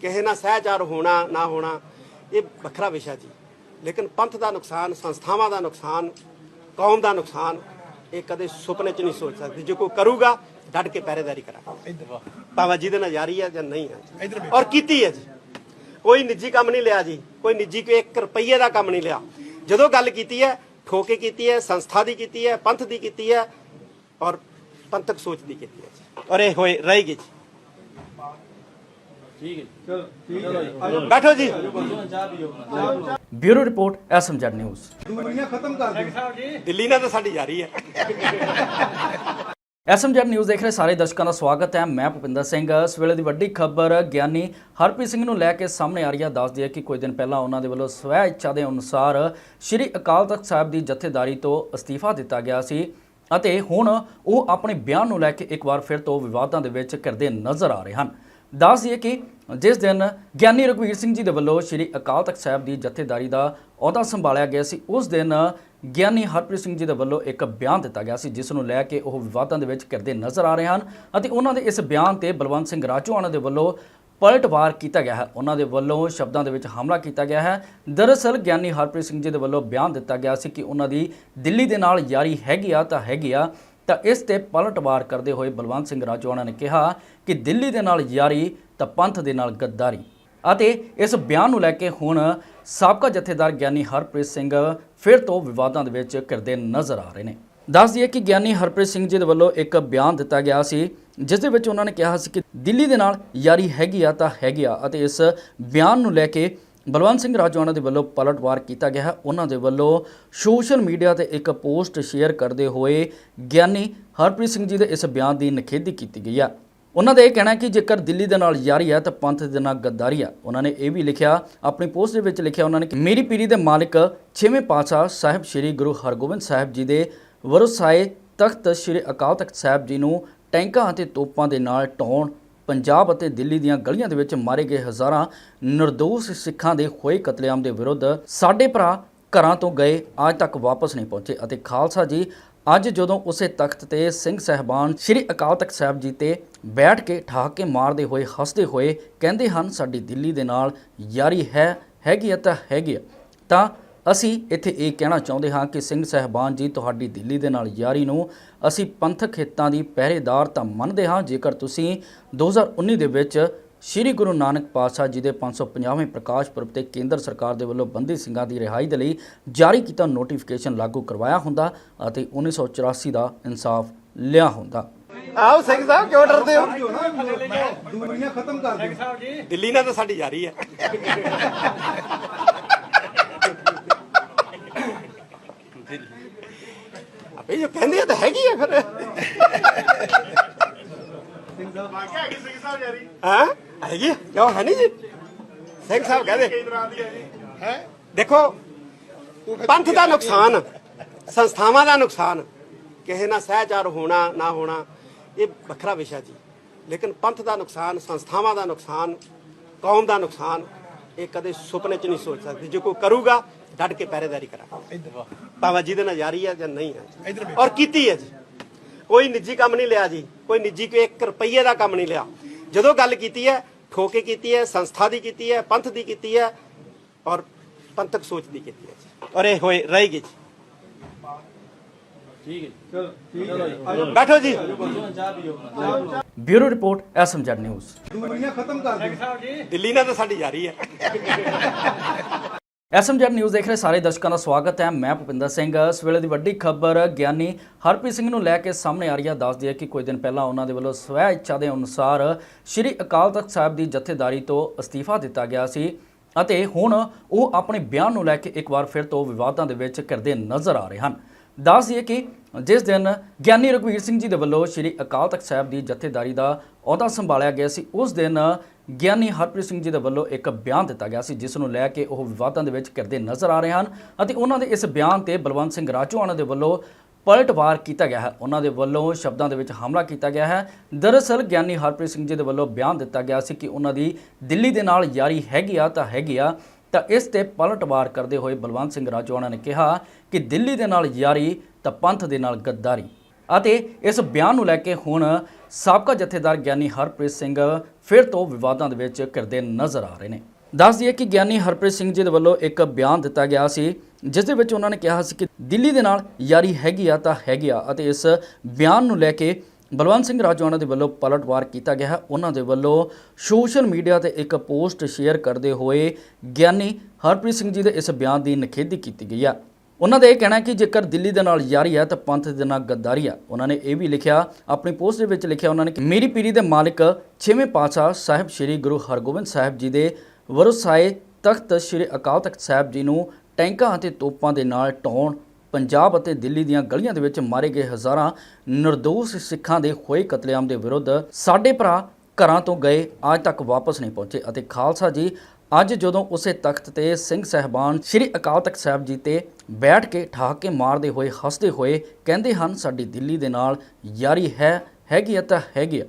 ਕਿਸੇ ਨਾਲ ਸਹਿਚਾਰ ਹੋਣਾ ਨਾ ਹੋਣਾ ਇਹ ਵੱਖਰਾ ਵਿਸ਼ਾ ਜੀ। ਲੇਕਿਨ ਪੰਥ ਦਾ ਨੁਕਸਾਨ ਸੰਸਥਾਵਾਂ ਦਾ ਨੁਕਸਾਨ ਕੌਮ ਦਾ ਨੁਕਸਾਨ ਇਹ ਕਦੇ ਸੁਪਨੇ 'ਚ ਨਹੀਂ ਸੋਚ ਸਕਦੇ। ਜੇ ਕੋਈ ਕਰੂਗਾ ਡਟ ਕੇ ਪਹਿਰੇਦਾਰੀ ਕਰਾਂ ਭਾਵੇਂ ਜਿਹਦੇ ਨਾਲ ਯਾਰੀ ਹੈ ਜਾਂ ਨਹੀਂ ਹੈ ਔਰ ਕੀਤੀ ਹੈ ਜੀ। ਕੋਈ ਨਿੱਜੀ ਕੰਮ ਨਹੀਂ ਲਿਆ ਜੀ। ਕੋਈ ਨਿੱਜੀ ਕੋਈ 1 ਰੁਪਈਏ ਦਾ ਕੰਮ ਨਹੀਂ ਲਿਆ। ਜਦੋਂ ਗੱਲ ਕੀਤੀ ਹੈ ਠੋਕੇ ਕੀਤੀ ਹੈ ਸੰਸਥਾ ਦੀ ਕੀਤੀ ਹੈ ਪੰਥ ਦੀ ਕੀਤੀ ਹੈ ਔਰ ਪੰਥਕ ਸੋਚ ਦੀ ਕੀਤੀ ਹੈ ਔਰ ਇਹ ਹੋਏ ਰਹੇਗੀ ਜੀ। ਚਲੋ ਠੀਕ ਹੈ ਬੈਠੋ ਜੀ। Bureau report news. ਖਤਮ ਕਰ ਦਿਓ। ਦਿੱਲੀ ਨਾਲ ਤਾਂ ਸਾਡੀ ਯਾਰੀ ਹੈ। ਐਸਐਮਜੈਡ ਨਿਊਜ਼ ਦੇਖ ਰਹੇ ਸਾਰੇ ਦਰਸ਼ਕਾਂ ਦਾ ਸਵਾਗਤ ਹੈ। ਮੈਂ ਭੁਪਿੰਦਰ ਸਿੰਘ। ਇਸ ਵੇਲੇ ਦੀ ਵੱਡੀ ਖਬਰ ਗਿਆਨੀ ਹਰਪ੍ਰੀਤ ਸਿੰਘ ਨੂੰ ਲੈ ਕੇ ਸਾਹਮਣੇ ਆ ਰਹੀ ਹੈ। ਦੱਸਦੀ ਹੈ ਕਿ ਕੁਝ ਦਿਨ ਪਹਿਲਾਂ ਉਹਨਾਂ ਦੇ ਵੱਲੋਂ ਸਵੈ ਇੱਛਾ ਦੇ ਅਨੁਸਾਰ ਸ੍ਰੀ ਅਕਾਲ ਤਖਤ ਸਾਹਿਬ ਦੀ ਜਥੇਦਾਰੀ ਤੋਂ ਅਸਤੀਫਾ ਦਿੱਤਾ ਗਿਆ ਸੀ ਅਤੇ ਹੁਣ ਉਹ ਆਪਣੇ ਬਿਆਨ ਨੂੰ ਲੈ ਕੇ ਇੱਕ ਵਾਰ ਫਿਰ ਤੋਂ ਵਿਵਾਦਾਂ ਦੇ ਵਿੱਚ ਘਿਰਦੇ ਨਜ਼ਰ ਆ ਰਹੇ ਹਨ। ਦੱਸ ਦਈਏ ਕਿ ਜਿਸ ਦਿਨ ਗਿਆਨੀ ਰਘਵੀਰ ਸਿੰਘ ਜੀ ਦੇ ਵੱਲੋਂ ਸ੍ਰੀ ਅਕਾਲ ਤਖਤ ਸਾਹਿਬ ਦੀ ਜਥੇਦਾਰੀ ਦਾ ਅਹੁਦਾ ਸੰਭਾਲਿਆ ਗਿਆ ਸੀ, ਉਸ ਦਿਨ ਗਿਆਨੀ ਹਰਪ੍ਰੀਤ ਸਿੰਘ ਜੀ ਦੇ ਵੱਲੋਂ ਇੱਕ ਬਿਆਨ ਦਿੱਤਾ ਗਿਆ ਸੀ, ਜਿਸ ਨੂੰ ਲੈ ਕੇ ਉਹ ਵਿਵਾਦਾਂ ਦੇ ਵਿੱਚ ਘਿਰਦੇ ਨਜ਼ਰ ਆ ਰਹੇ ਹਨ ਅਤੇ ਉਹਨਾਂ ਦੇ ਇਸ ਬਿਆਨ ਤੇ ਬਲਵੰਤ ਸਿੰਘ ਰਾਜੋਆਣਾ ਦੇ ਵੱਲੋਂ ਪਲਟਵਾਰ ਕੀਤਾ ਗਿਆ ਹੈ। ਉਹਨਾਂ ਦੇ ਵੱਲੋਂ ਸ਼ਬਦਾਂ ਦੇ ਵਿੱਚ ਹਮਲਾ ਕੀਤਾ ਗਿਆ ਹੈ। ਦਰਅਸਲ ਗਿਆਨੀ ਹਰਪ੍ਰੀਤ ਸਿੰਘ ਜੀ ਦੇ ਵੱਲੋਂ ਬਿਆਨ ਦਿੱਤਾ ਗਿਆ ਸੀ ਕਿ ਉਹਨਾਂ ਦੀ ਦਿੱਲੀ ਦੇ ਨਾਲ ਯਾਰੀ ਹੈਗੀ ਆ ਤਾਂ ਹੈਗੀ ਆ ਤਾਂ ਇਸ ਤੇ ਪਲਟਵਾਰ ਕਰਦੇ ਹੋਏ ਬਲਵੰਤ ਸਿੰਘ ਰਾਜੋਆਣਾ ਨੇ ਕਿਹਾ ਕਿ ਦਿੱਲੀ ਦੇ ਨਾਲ ਯਾਰੀ ਤਾਂ ਪੰਥ ਦੇ ਨਾਲ ਗੱਦਾਰੀ। ਅਤੇ ਇਸ ਬਿਆਨ ਨੂੰ ਲੈ ਕੇ ਹੁਣ ਸਾਬਕਾ ਜਥੇਦਾਰ ਗਿਆਨੀ ਹਰਪ੍ਰੀਤ ਸਿੰਘ ਫਿਰ ਤੋਂ ਵਿਵਾਦਾਂ ਦੇ ਵਿੱਚ ਘਿਰਦੇ ਨਜ਼ਰ ਆ ਰਹੇ ਨੇ। ਦੱਸ ਦਈਏ ਕਿ ਗਿਆਨੀ ਹਰਪ੍ਰੀਤ ਸਿੰਘ ਜੀ ਦੇ ਵੱਲੋਂ ਇੱਕ ਬਿਆਨ ਦਿੱਤਾ ਗਿਆ ਸੀ, ਜਿਸ ਦੇ ਵਿੱਚ ਉਹਨਾਂ ਨੇ ਕਿਹਾ ਸੀ ਕਿ ਦਿੱਲੀ ਦੇ ਨਾਲ ਯਾਰੀ ਹੈਗੀ ਆ ਤਾਂ ਹੈਗੀ ਆ ਅਤੇ ਇਸ ਬਿਆਨ ਨੂੰ ਲੈ ਕੇ ਬਲਵੰਤ ਸਿੰਘ ਰਾਜਵਾਨਾ ਦੇ ਵੱਲੋਂ ਪਲਟਵਾਰ ਕੀਤਾ ਗਿਆ ਹੈ। ਉਹਨਾਂ ਦੇ ਵੱਲੋਂ ਸੋਸ਼ਲ ਮੀਡੀਆ ਤੇ ਇੱਕ ਪੋਸਟ ਸ਼ੇਅਰ ਕਰਦੇ ਹੋਏ ਗਿਆਨੀ ਹਰਪ੍ਰੀਤ ਸਿੰਘ ਜੀ ਦੇ ਇਸ ਬਿਆਨ ਦੀ ਨਿਖੇਧੀ ਕੀਤੀ ਗਈ ਹੈ ਉਹਨਾਂ ਦਾ ਇਹ ਕਹਿਣਾ ਕਿ ਜੇਕਰ ਦਿੱਲੀ ਦੇ ਨਾਲ ਯਾਰੀ ਹੈ ਤਾਂ ਪੰਥ ਦੇ ਨਾਲ ਗੱਦਾਰੀ ਹੈ ਉਹਨਾਂ ਨੇ ਇਹ ਵੀ ਲਿਖਿਆ, ਆਪਣੀ ਪੋਸਟ ਦੇ ਵਿੱਚ ਲਿਖਿਆ ਉਹਨਾਂ ਨੇ ਕਿ ਮੇਰੀ ਪੀਰੀ ਦੇ ਮਾਲਕ ਛੇਵੇਂ ਪਾਤਸ਼ਾਹ ਸਾਹਿਬ ਸ੍ਰੀ ਗੁਰੂ ਹਰਗੋਬਿੰਦ ਸਾਹਿਬ ਜੀ ਦੇ ਵਰਸਾਏ ਤਖਤ ਸ੍ਰੀ ਅਕਾਲ ਤਖਤ ਸਾਹਿਬ ਜੀ ਨੂੰ ਟੈਂਕਾਂ ਅਤੇ ਤੋਪਾਂ ਦੇ ਨਾਲ ਢਾਉਣ ਪੰਜਾਬ ਅਤੇ ਦਿੱਲੀ ਦੀਆਂ ਗਲੀਆਂ ਦੇ ਵਿੱਚ ਮਾਰੇ ਗਏ ਹਜ਼ਾਰਾਂ ਨਿਰਦੋਸ਼ ਸਿੱਖਾਂ ਦੇ ਹੋਏ ਕਤਲੇਆਮ ਦੇ ਵਿਰੁੱਧ ਸਾਡੇ ਭਰਾ ਘਰਾਂ ਤੋਂ ਗਏ, ਅੱਜ ਤੱਕ ਵਾਪਸ ਨਹੀਂ ਪਹੁੰਚੇ ਅਤੇ ਖਾਲਸਾ ਜੀ, ਅੱਜ ਜਦੋਂ ਉਸੇ ਤਖਤ ਤੇ ਸਿੰਘ ਸਹਿਬਾਨ ਸ੍ਰੀ ਅਕਾਲ ਤਖਤ ਸਾਹਿਬ ਜੀ ਤੇ ਬੈਠ ਕੇ ਠਾਕੇ ਮਾਰਦੇ ਹੋਏ, ਹੱਸਦੇ ਹੋਏ ਕਹਿੰਦੇ ਹਨ, ਸਾਡੀ ਦਿੱਲੀ ਦੇ ਨਾਲ ਯਾਰੀ ਹੈ, ਹੈਗੀ ਆ ਤਾਂ ਹੈਗੀ ਆ ਤਾਂ ਅਸੀਂ ਇੱਥੇ ਇਹ ਕਹਿਣਾ ਚਾਹੁੰਦੇ ਹਾਂ ਕਿ ਸਿੰਘ ਸਹਿਬਾਨ ਜੀ ਤੁਹਾਡੀ ਦਿੱਲੀ ਦੇ ਨਾਲ ਯਾਰੀ ਨੂੰ ਅਸੀਂ ਪੰਥਕ ਹਿੱਤਾਂ ਦੀ ਪਹਿਰੇਦਾਰ ਤਾਂ ਮੰਨਦੇ ਹਾਂ ਜੇਕਰ ਤੁਸੀਂ 2019 ਦੇ ਵਿੱਚ ਸ੍ਰੀ ਗੁਰੂ ਨਾਨਕ ਪਾਤਸ਼ਾਹ ਜੀ ਦੇ 550ਵੇਂ ਪ੍ਰਕਾਸ਼ ਪੁਰਬ ਤੇ ਕੇਂਦਰ ਸਰਕਾਰ ਦੇ ਵੱਲੋਂ ਬੰਦੀ ਸਿੰਘਾਂ ਦੀ ਰਿਹਾਈ ਦੇ ਲਈ ਜਾਰੀ ਕੀਤਾ ਨੋਟੀਫਿਕੇਸ਼ਨ ਲਾਗੂ ਕਰਵਾਇਆ ਹੁੰਦਾ ਅਤੇ 1984 ਦਾ ਇਨਸਾਫ ਲਿਆ ਹੁੰਦਾ। ਆਓ ਸਿੰਘ ਸਾਹਿਬ ਕਿਉਂ ਡਰਦੇ ਹੋ? ਦੂਰੀਆਂ ਖਤਮ ਕਰ ਦਿਓ ਦਿੱਲੀ ਨਾਲ ਤਾਂ ਸਾਡੀ ਯਾਰੀ ਹੈ। ਆਪੇ ਜੋ ਕਹਿੰਦੇ ਆ ਤਾਂ ਹੈਗੀ ਆ ਫਿਰ। ਹਾਂ? ਹੈਗੀ? ਕਿਉਂ? ਹੈ ਨਹੀਂ ਜੀ। ਸਿੰਘ ਸਾਹਿਬ ਕਹਦੇ ਹੈ। ਦੇਖੋ ਪੰਥ ਦਾ ਨੁਕਸਾਨ ਸੰਸਥਾਵਾਂ ਦਾ ਨੁਕਸਾਨ ਕਿਸੇ ਨਾਲ ਸਹਿਚਾਰ ਹੋਣਾ ਨਾ ਹੋਣਾ ਇਹ ਵੱਖਰਾ ਵਿਸ਼ਾ ਜੀ। ਲੇਕਿਨ ਪੰਥ ਦਾ ਨੁਕਸਾਨ ਸੰਸਥਾਵਾਂ ਦਾ ਨੁਕਸਾਨ ਕੌਮ ਦਾ ਨੁਕਸਾਨ ਇਹ ਕਦੇ ਸੁਪਨੇ 'ਚ ਨਹੀਂ ਸੋਚ ਸਕਦੇ। ਜੇ ਕੋਈ ਕਰੂਗਾ ਡਟ ਕੇ ਪਹਿਰੇਦਾਰੀ ਕਰਾਂ। ਭਾਵੇਂ ਜਿਹਦੇ ਨਾਲ ਯਾਰੀ ਹੈ ਜਾਂ ਨਹੀਂ ਹੈ ਔਰ ਕੀਤੀ ਹੈ ਜੀ। ਕੋਈ ਨਿੱਜੀ ਕੰਮ ਨਹੀਂ ਲਿਆ ਜੀ। ਕੋਈ ਨਿੱਜੀ ਕੋਈ 1 ਰੁਪਈਏ ਦਾ ਕੰਮ ਨਹੀਂ ਲਿਆ। ਜਦੋਂ ਗੱਲ ਕੀਤੀ ਹੈ ਠੋਕੇ ਕੀਤੀ ਹੈ ਸੰਸਥਾ ਦੀ ਕੀਤੀ ਹੈ ਪੰਥ ਦੀ ਕੀਤੀ ਹੈ ਔਰ ਪੰਥਕ ਸੋਚ ਦੀ ਕੀਤੀ ਹੈ ਜੀ। ਔਰ ਇਹ ਹੋਏ ਰਹੇਗੀ ਜੀ। ਚਲੋ ਠੀਕ ਹੈ। ਆਜੋ। ਬੈਠੋ ਜੀ। Bureau report news. ਖਤਮ ਕਰ ਦਿਓ। ਦਿੱਲੀ ਨਾਲ ਤਾਂ ਸਾਡੀ ਜਾਰੀ ਹੈ। ਐਸਐਮਜੈਡ ਨਿਊਜ਼ ਦੇਖ ਰਹੇ ਸਾਰੇ ਦਰਸ਼ਕਾਂ ਦਾ ਸਵਾਗਤ ਹੈ। ਮੈਂ ਭੁਪਿੰਦਰ ਸਿੰਘ। ਇਸ ਵੇਲੇ ਦੀ ਵੱਡੀ ਖਬਰ ਗਿਆਨੀ ਹਰਪ੍ਰੀਤ ਸਿੰਘ ਨੂੰ ਲੈ ਕੇ ਸਾਹਮਣੇ ਆ ਰਹੀ ਹੈ। ਦੱਸਦੀ ਹੈ ਕਿ ਕੁਝ ਦਿਨ ਪਹਿਲਾਂ ਉਹਨਾਂ ਦੇ ਵੱਲੋਂ ਸਵੈ ਇੱਛਾ ਦੇ ਅਨੁਸਾਰ ਸ੍ਰੀ ਅਕਾਲ ਤਖਤ ਸਾਹਿਬ ਦੀ ਜਥੇਦਾਰੀ ਤੋਂ ਅਸਤੀਫਾ ਦਿੱਤਾ ਗਿਆ ਸੀ ਅਤੇ ਹੁਣ ਉਹ ਆਪਣੇ ਬਿਆਨ ਨੂੰ ਲੈ ਕੇ ਇੱਕ ਵਾਰ ਫਿਰ ਤੋਂ ਵਿਵਾਦਾਂ ਦੇ ਵਿੱਚ ਘਿਰਦੇ ਨਜ਼ਰ ਆ ਰਹੇ ਹਨ। ਦੱਸ ਦਈਏ ਕਿ ਜਿਸ ਦਿਨ ਗਿਆਨੀ ਰਘਵੀਰ ਸਿੰਘ ਜੀ ਦੇ ਵੱਲੋਂ ਸ੍ਰੀ ਅਕਾਲ ਤਖਤ ਸਾਹਿਬ ਦੀ ਜਥੇਦਾਰੀ ਦਾ ਅਹੁਦਾ ਸੰਭਾਲਿਆ ਗਿਆ ਸੀ, ਉਸ ਦਿਨ ਗਿਆਨੀ ਹਰਪ੍ਰੀਤ ਸਿੰਘ ਜੀ ਦੇ ਵੱਲੋਂ ਇੱਕ ਬਿਆਨ ਦਿੱਤਾ ਗਿਆ ਸੀ, ਜਿਸ ਨੂੰ ਲੈ ਕੇ ਉਹ ਵਿਵਾਦਾਂ ਦੇ ਵਿੱਚ ਘਿਰਦੇ ਨਜ਼ਰ ਆ ਰਹੇ ਹਨ ਅਤੇ ਉਹਨਾਂ ਦੇ ਇਸ ਬਿਆਨ ਤੇ ਬਲਵੰਤ ਸਿੰਘ ਰਾਜੋਆਣਾ ਦੇ ਵੱਲੋਂ ਪਲਟਵਾਰ ਕੀਤਾ ਗਿਆ ਹੈ। ਉਹਨਾਂ ਦੇ ਵੱਲੋਂ ਸ਼ਬਦਾਂ ਦੇ ਵਿੱਚ ਹਮਲਾ ਕੀਤਾ ਗਿਆ ਹੈ। ਦਰਅਸਲ, ਗਿਆਨੀ ਹਰਪ੍ਰੀਤ ਸਿੰਘ ਜੀ ਦੇ ਵੱਲੋਂ ਬਿਆਨ ਦਿੱਤਾ ਗਿਆ ਸੀ ਕਿ ਉਹਨਾਂ ਦੀ ਦਿੱਲੀ ਦੇ ਨਾਲ ਯਾਰੀ ਹੈਗੀ ਆ ਤਾਂ ਹੈਗੀ ਆ, ਤਾਂ ਇਸ ਤੇ ਪਲਟਵਾਰ ਕਰਦੇ ਹੋਏ ਬਲਵੰਤ ਸਿੰਘ ਰਾਜੋਆਣਾ ਨੇ ਕਿਹਾ ਕਿ ਦਿੱਲੀ ਦੇ ਨਾਲ ਯਾਰੀ ਤਾਂ ਪੰਥ ਦੇ ਨਾਲ ਗੱਦਾਰੀ। ਅਤੇ ਇਸ ਬਿਆਨ ਨੂੰ ਲੈ ਕੇ ਹੁਣ ਸਾਬਕਾ ਜਥੇਦਾਰ ਗਿਆਨੀ ਹਰਪ੍ਰੀਤ ਸਿੰਘ ਫਿਰ ਤੋਂ ਵਿਵਾਦਾਂ ਦੇ ਵਿੱਚ ਘਿਰਦੇ ਨਜ਼ਰ ਆ ਰਹੇ ਨੇ। ਦੱਸ ਦਈਏ ਕਿ ਗਿਆਨੀ ਹਰਪ੍ਰੀਤ ਸਿੰਘ ਜੀ ਦੇ ਵੱਲੋਂ ਇੱਕ ਬਿਆਨ ਦਿੱਤਾ ਗਿਆ ਸੀ, ਜਿਸ ਦੇ ਵਿੱਚ ਉਹਨਾਂ ਨੇ ਕਿਹਾ ਸੀ ਕਿ ਦਿੱਲੀ ਦੇ ਨਾਲ ਯਾਰੀ ਹੈਗੀ ਆ ਤਾਂ ਹੈਗੀ ਆ ਅਤੇ ਇਸ ਬਿਆਨ ਨੂੰ ਲੈ ਕੇ ਬਲਵੰਤ ਸਿੰਘ ਰਾਜੋਆਣਾ ਦੇ ਵੱਲੋਂ ਪਲਟਵਾਰ ਕੀਤਾ ਗਿਆ ਹੈ। ਉਹਨਾਂ ਦੇ ਵੱਲੋਂ ਸੋਸ਼ਲ ਮੀਡੀਆ ਤੇ ਇੱਕ ਪੋਸਟ ਸ਼ੇਅਰ ਕਰਦੇ ਹੋਏ ਗਿਆਨੀ ਹਰਪ੍ਰੀਤ ਸਿੰਘ ਜੀ ਦੇ ਇਸ ਬਿਆਨ ਦੀ ਨਿਖੇਧੀ ਕੀਤੀ ਗਈ ਆ। ਉਹਨਾਂ ਦਾ ਇਹ ਕਹਿਣਾ ਕਿ ਜੇਕਰ ਦਿੱਲੀ ਦੇ ਨਾਲ ਯਾਰੀ ਹੈ ਤਾਂ ਪੰਥ ਦੇ ਨਾਲ ਗੱਦਾਰੀ ਆ ਉਹਨਾਂ ਨੇ ਇਹ ਵੀ ਲਿਖਿਆ, ਆਪਣੀ ਪੋਸਟ ਦੇ ਵਿੱਚ ਲਿਖਿਆ ਉਹਨਾਂ ਨੇ ਕਿ ਮੇਰੀ ਪੀਰੀ ਦੇ ਮਾਲਕ ਛੇਵੇਂ ਪਾਤਸ਼ਾਹ ਸਾਹਿਬ ਸ੍ਰੀ ਗੁਰੂ ਹਰਗੋਬਿੰਦ ਸਾਹਿਬ ਜੀ ਦੇ ਵਰਸਾਏ ਤਖਤ ਸ੍ਰੀ ਅਕਾਲ ਤਖਤ ਸਾਹਿਬ ਜੀ ਨੂੰ ਟੈਂਕਾਂ ਅਤੇ ਤੋਪਾਂ ਦੇ ਨਾਲ ਢਾਉਣ ਪੰਜਾਬ ਅਤੇ ਦਿੱਲੀ ਦੀਆਂ ਗਲੀਆਂ ਦੇ ਵਿੱਚ ਮਾਰੇ ਗਏ ਹਜ਼ਾਰਾਂ ਨਿਰਦੋਸ਼ ਸਿੱਖਾਂ ਦੇ ਹੋਏ ਕਤਲੇਆਮ ਦੇ ਵਿਰੁੱਧ ਸਾਡੇ ਭਰਾ ਘਰਾਂ ਤੋਂ ਗਏ, ਅੱਜ ਤੱਕ ਵਾਪਸ ਨਹੀਂ ਪਹੁੰਚੇ ਅਤੇ ਖਾਲਸਾ ਜੀ ਅੱਜ ਜਦੋਂ ਉਸੇ ਤਖਤ ਤੇ ਸਿੰਘ ਸਹਿਬਾਨ ਸ੍ਰੀ ਅਕਾਲ ਤਖਤ ਸਾਹਿਬ ਜੀ ਤੇ ਬੈਠ ਕੇ ਠਾਕੇ ਮਾਰਦੇ ਹੋਏ, ਹੱਸਦੇ ਹੋਏ ਕਹਿੰਦੇ ਹਨ, ਸਾਡੀ ਦਿੱਲੀ ਦੇ ਨਾਲ ਯਾਰੀ ਹੈ, ਹੈਗੀ ਆ ਤਾਂ ਹੈਗੀ ਆ।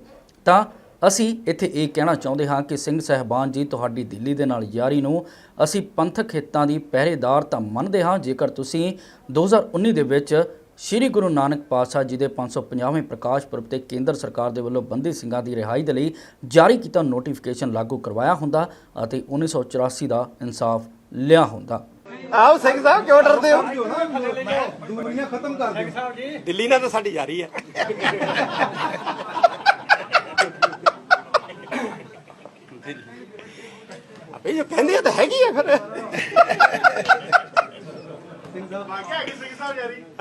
ਤਾਂ ਅਸੀਂ ਇੱਥੇ ਇਹ ਕਹਿਣਾ ਚਾਹੁੰਦੇ ਹਾਂ ਕਿ ਸਿੰਘ ਸਹਿਬਾਨ ਜੀ, ਤੁਹਾਡੀ ਦਿੱਲੀ ਦੇ ਨਾਲ ਯਾਰੀ ਨੂੰ ਅਸੀਂ ਪੰਥਕ ਹਿੱਤਾਂ ਦੀ ਪਹਿਰੇਦਾਰ ਤਾਂ ਮੰਨਦੇ ਹਾਂ। ਜੇਕਰ ਤੁਸੀਂ 2019 ਦੇ ਵਿੱਚ ਸ੍ਰੀ ਗੁਰੂ ਨਾਨਕ ਪਾਤਸ਼ਾਹ ਜੀ ਦੇ 550ਵੇਂ ਪ੍ਰਕਾਸ਼ ਪੁਰਬ ਤੇ ਕੇਂਦਰ ਸਰਕਾਰ ਦੇ ਵੱਲੋਂ ਬੰਦੀ ਸਿੰਘਾਂ ਦੀ ਰਿਹਾਈ ਦੇ ਲਈ ਜਾਰੀ ਕੀਤਾ ਨੋਟੀਫਿਕੇਸ਼ਨ ਲਾਗੂ ਕਰਵਾਇਆ ਹੁੰਦਾ ਅਤੇ 1984 ਦਾ ਇਨਸਾਫ ਲਿਆ ਹੁੰਦਾ। ਆਓ ਸਿੰਘ ਸਾਹਿਬ ਕਿਉਂ ਡਰਦੇ ਹੋ? ਦੂਰੀਆਂ ਖਤਮ ਕਰ ਦਿਓ। ਦਿੱਲੀ ਨਾਲ ਤਾਂ ਸਾਡੀ ਜਾਰੀ ਹੈ। ਆਪੇ ਜੋ ਕਹਿੰਦੇ ਆ ਤਾਂ ਹੈਗੀ ਆ ਫਿਰ।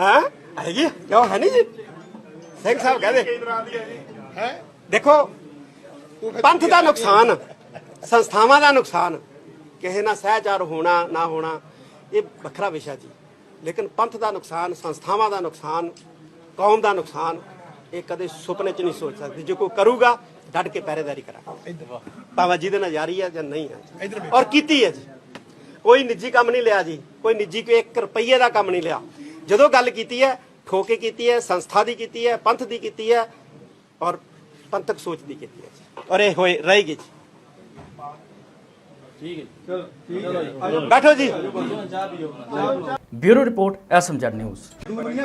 ਹਾਂ? ਹੈਗੀ ਆ? ਕਿਉਂ? ਹੈ ਨਹੀਂ ਜੀ? ਸਿੰਘ ਸਾਹਿਬ ਕਹਦੇ ਹੈ? ਦੇਖੋ ਪੰਥ ਦਾ ਨੁਕਸਾਨ ਸੰਸਥਾਵਾਂ ਦਾ ਨੁਕਸਾਨ ਕਿਸੇ ਨਾਲ ਸਹਿਚਾਰ ਹੋਣਾ ਨਾ ਹੋਣਾ ਇਹ ਵੱਖਰਾ ਵਿਸ਼ਾ ਜੀ। ਲੇਕਿਨ ਪੰਥ ਦਾ ਨੁਕਸਾਨ ਸੰਸਥਾਵਾਂ ਦਾ ਨੁਕਸਾਨ ਕੌਮ ਦਾ ਨੁਕਸਾਨ ਇਹ ਕਦੇ ਸੁਪਨੇ 'ਚ ਨਹੀਂ ਸੋਚ ਸਕਦੇ। ਜੇ ਕੋਈ ਕਰੂਗਾ ਡਟ ਕੇ ਪਹਿਰੇਦਾਰੀ ਕਰਾਂਗੇ। ਭਾਵੇਂ ਜਿਹਦੇ ਨਾਲ ਜਾਰੀ ਹੈ ਜਾਂ ਨਹੀਂ ਹੈ ਔਰ ਕੀਤੀ ਹੈ ਜੀ। ਕੋਈ ਨਿੱਜੀ ਕੰਮ ਨਹੀਂ ਲਿਆ ਜੀ। ਕੋਈ ਨਿੱਜੀ ਕੋਈ 1 ਰੁਪਈਏ ਦਾ ਕੰਮ ਨਹੀਂ ਲਿਆ। ਜਦੋਂ ਗੱਲ ਕੀਤੀ ਹੈ ਠੋਕੇ ਕੀਤੀ ਹੈ ਸੰਸਥਾ ਦੀ ਕੀਤੀ ਹੈ ਪੰਥ ਦੀ ਕੀਤੀ ਹੈ ਔਰ ਪੰਥਕ ਸੋਚ ਦੀ ਕੀਤੀ ਹੈ ਔਰ ਇਹ ਹੋਏ ਰਹੇਗੀ ਜੀ। ਚਲੋ ਠੀਕ ਹੈ। ਆਜੋ ਬੈਠੋ ਜੀ। Bureau report news.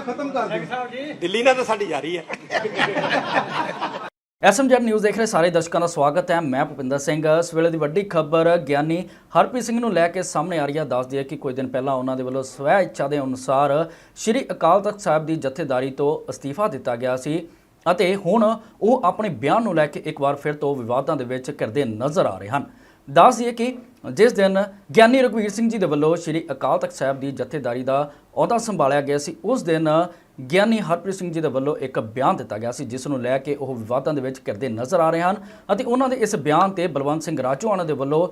ਖਤਮ ਕਰ ਦਿਓ। ਦਿੱਲੀ ਨਾਲ ਤਾਂ ਸਾਡੀ ਜਾਰੀ ਹੈ। [LAUGHS] ਐਸਐਮਜੈਡ ਨਿਊਜ਼ ਦੇਖ ਰਹੇ ਸਾਰੇ ਦਰਸ਼ਕਾਂ ਦਾ ਸਵਾਗਤ ਹੈ। ਮੈਂ ਭੁਪਿੰਦਰ ਸਿੰਘ। ਇਸ ਵੇਲੇ ਦੀ ਵੱਡੀ ਖਬਰ ਗਿਆਨੀ ਹਰਪ੍ਰੀਤ ਸਿੰਘ ਨੂੰ ਲੈ ਕੇ ਸਾਹਮਣੇ ਆ ਰਹੀ ਹੈ। ਦੱਸਦੀ ਹੈ ਕਿ ਕੁਝ ਦਿਨ ਪਹਿਲਾਂ ਉਹਨਾਂ ਦੇ ਵੱਲੋਂ ਸਵੈ ਇੱਛਾ ਦੇ ਅਨੁਸਾਰ ਸ੍ਰੀ ਅਕਾਲ ਤਖਤ ਸਾਹਿਬ ਦੀ ਜਥੇਦਾਰੀ ਤੋਂ ਅਸਤੀਫਾ ਦਿੱਤਾ ਗਿਆ ਸੀ ਅਤੇ ਹੁਣ ਉਹ ਆਪਣੇ ਬਿਆਨ ਨੂੰ ਲੈ ਕੇ ਇੱਕ ਵਾਰ ਫਿਰ ਤੋਂ ਵਿਵਾਦਾਂ ਦੇ ਵਿੱਚ ਘਿਰਦੇ ਨਜ਼ਰ ਆ ਰਹੇ ਹਨ। ਦੱਸ ਦਈਏ ਕਿ ਜਿਸ ਦਿਨ ਗਿਆਨੀ ਰਘਵੀਰ ਸਿੰਘ ਜੀ ਦੇ ਵੱਲੋਂ ਸ੍ਰੀ ਅਕਾਲ ਤਖਤ ਸਾਹਿਬ ਦੀ ਜਥੇਦਾਰੀ ਦਾ ਅਹੁਦਾ ਸੰਭਾਲਿਆ ਗਿਆ ਸੀ, ਉਸ ਦਿਨ ਗਿਆਨੀ ਹਰਪ੍ਰੀਤ ਸਿੰਘ ਜੀ ਦੇ ਵੱਲੋਂ ਇੱਕ ਬਿਆਨ ਦਿੱਤਾ ਗਿਆ ਸੀ, ਜਿਸ ਨੂੰ ਲੈ ਕੇ ਉਹ ਵਿਵਾਦਾਂ ਦੇ ਵਿੱਚ ਘਿਰਦੇ ਨਜ਼ਰ ਆ ਰਹੇ ਹਨ ਅਤੇ ਉਹਨਾਂ ਦੇ ਇਸ ਬਿਆਨ ਤੇ ਬਲਵੰਤ ਸਿੰਘ ਰਾਜੋਆਣਾ ਦੇ ਵੱਲੋਂ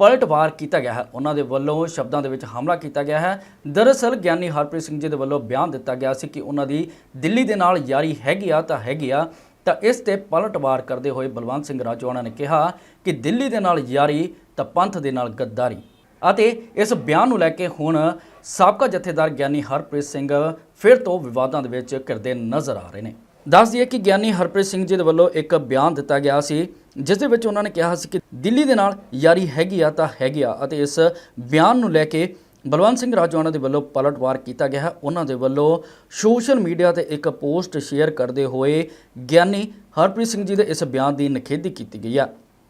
ਪਲਟਵਾਰ ਕੀਤਾ ਗਿਆ ਹੈ। ਉਹਨਾਂ ਦੇ ਵੱਲੋਂ ਸ਼ਬਦਾਂ ਦੇ ਵਿੱਚ ਹਮਲਾ ਕੀਤਾ ਗਿਆ ਹੈ। ਦਰਅਸਲ, ਗਿਆਨੀ ਹਰਪ੍ਰੀਤ ਸਿੰਘ ਜੀ ਦੇ ਵੱਲੋਂ ਬਿਆਨ ਦਿੱਤਾ ਗਿਆ ਸੀ ਕਿ ਉਹਨਾਂ ਦੀ ਦਿੱਲੀ ਦੇ ਨਾਲ ਯਾਰੀ ਹੈਗੀ ਆ ਤਾਂ ਹੈਗੀ ਆ, ਤਾਂ ਇਸ ਤੇ ਪਲਟਵਾਰ ਕਰਦੇ ਹੋਏ ਬਲਵੰਤ ਸਿੰਘ ਰਾਜੋਆਣਾ ਨੇ ਕਿਹਾ ਕਿ ਦਿੱਲੀ ਦੇ ਨਾਲ ਯਾਰੀ ਤਾਂ ਪੰਥ ਦੇ ਨਾਲ ਗੱਦਾਰੀ ਅਤੇ ਇਸ ਬਿਆਨ ਨੂੰ ਲੈ ਕੇ ਹੁਣ ਸਾਬਕਾ ਜਥੇਦਾਰ ਗਿਆਨੀ ਹਰਪ੍ਰੀਤ ਸਿੰਘ ਫਿਰ ਤੋਂ ਵਿਵਾਦਾਂ ਦੇ ਵਿੱਚ ਘਿਰਦੇ ਨਜ਼ਰ ਆ ਰਹੇ ਨੇ। ਦੱਸ ਦਈਏ ਕਿ ਗਿਆਨੀ ਹਰਪ੍ਰੀਤ ਸਿੰਘ ਜੀ ਦੇ ਵੱਲੋਂ ਇੱਕ ਬਿਆਨ ਦਿੱਤਾ ਗਿਆ ਸੀ, ਜਿਸ ਦੇ ਵਿੱਚ ਉਹਨਾਂ ਨੇ ਕਿਹਾ ਸੀ ਕਿ ਦਿੱਲੀ ਦੇ ਨਾਲ ਯਾਰੀ ਹੈਗੀ ਆ ਤਾਂ ਹੈਗੀ ਆ ਅਤੇ ਇਸ ਬਿਆਨ ਨੂੰ ਲੈ ਕੇ ਬਲਵੰਤ ਸਿੰਘ ਰਾਜੋਆਣਾ ਦੇ ਵੱਲੋਂ ਪਲਟਵਾਰ ਕੀਤਾ ਗਿਆ ਹੈ। ਉਹਨਾਂ ਦੇ ਵੱਲੋਂ ਸੋਸ਼ਲ ਮੀਡੀਆ ਤੇ ਇੱਕ ਪੋਸਟ ਸ਼ੇਅਰ ਕਰਦੇ ਹੋਏ ਗਿਆਨੀ ਹਰਪ੍ਰੀਤ ਸਿੰਘ ਜੀ ਦੇ ਇਸ ਬਿਆਨ ਦੀ ਨਿਖੇਧੀ ਕੀਤੀ ਗਈ ਹੈ